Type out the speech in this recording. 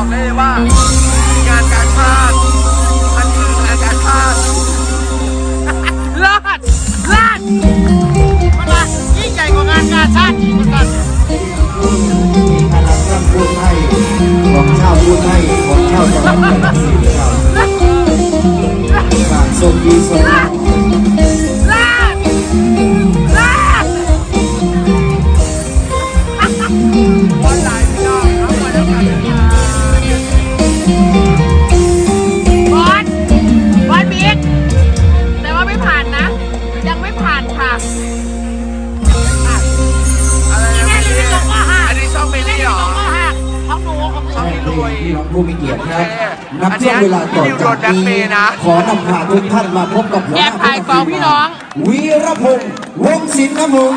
บอกได้เลยว่า งานการชาติมันคืองานการชาติลาดลาดมันละยิ่งใหญ่กว่างานการชาติอีกเหมือนกันพูดให้ของชาวพูดให้ของชาวจังหวัดนครศรีธรรมราชสมดีสม อะไรนะอันนี้ช่องเมลี่เหรอของหนูของหนูช่องนี้รวยพี่น้องผู้มีเกียรติครับโอเคนับช่วงเวลาต่ออันเนี้ยจากพี่ดิวโดนแบล็คเมนี้ย์นะขอนำพาทุกท่านมาพบกับหัวหแอน้าบถ่ายกองพี่น้อง วีรพงษ์วงศิลป์ครับผม